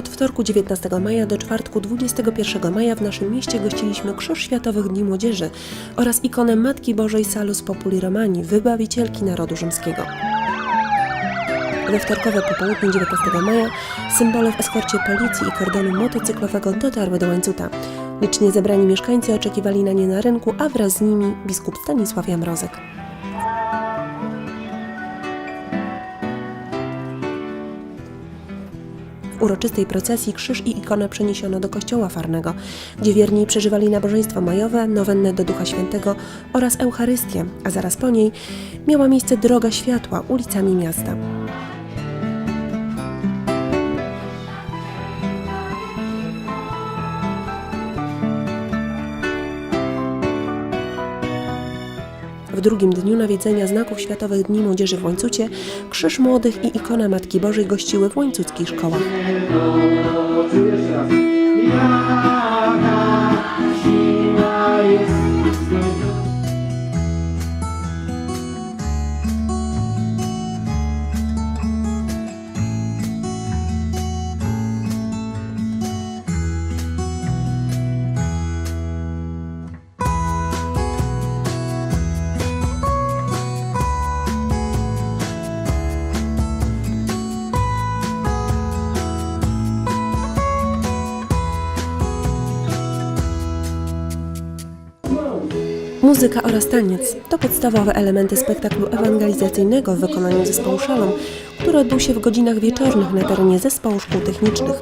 wtorku 19 maja do czwartku 21 maja w naszym mieście gościliśmy Krzyż Światowych Dni Młodzieży oraz ikonę Matki Bożej Salus Populi Romani, wybawicielki narodu rzymskiego. We wtorkowe popołudnie 19 maja symbole w eskorcie policji i kordonu motocyklowego dotarły do łańcuta. Licznie zebrani mieszkańcy oczekiwali na nie na rynku, a wraz z nimi biskup Stanisław Jamrozek. Uroczystej procesji krzyż i ikonę przeniesiono do kościoła farnego, gdzie wierni przeżywali nabożeństwo majowe, nowennę do Ducha Świętego oraz Eucharystię, a zaraz po niej miała miejsce droga światła ulicami miasta. Drugim dniu nawiedzenia znaków Światowych Dni Młodzieży w Łańcucie Krzyż Młodych i ikona Matki Bożej gościły w łańcuckich szkołach. Muzyka oraz taniec to podstawowe elementy spektaklu ewangelizacyjnego w wykonaniu zespołu Szalom, który odbył się w godzinach wieczornych na terenie zespołu szkół technicznych.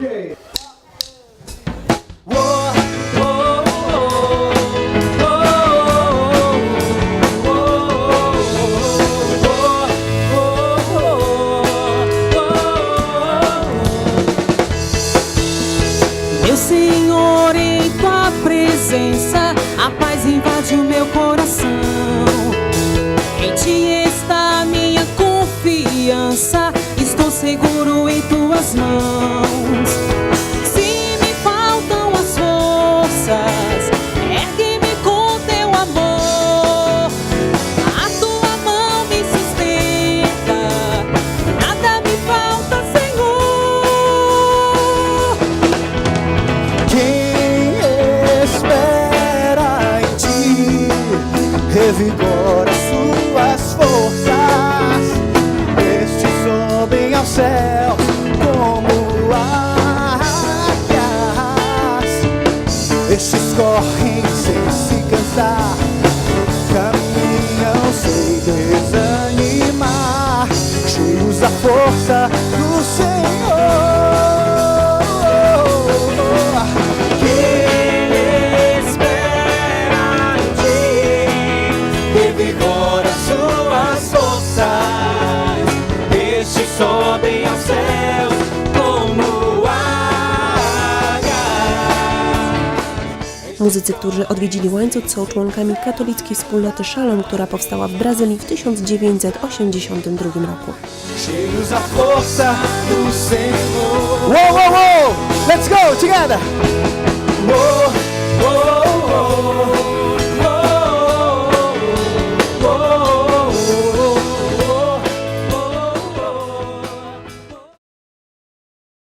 Senhor, em tua presença, a paz invade o meu coração. Em ti está a minha confiança, estou seguro em tuas mãos. Revigora suas forças. Estes sobem aos céus como águias. Estes correm sem se cansar, caminham sem desanimar, cheios da força revigora suas forças. Estes sobem aos céus como águias. Muzycy, którzy odwiedzili łańcuch są członkami katolickiej wspólnoty Szalom, która powstała w Brazylii w 1982 roku. cheios da força do Senhor. Whoa, whoa, whoa! Let's go together!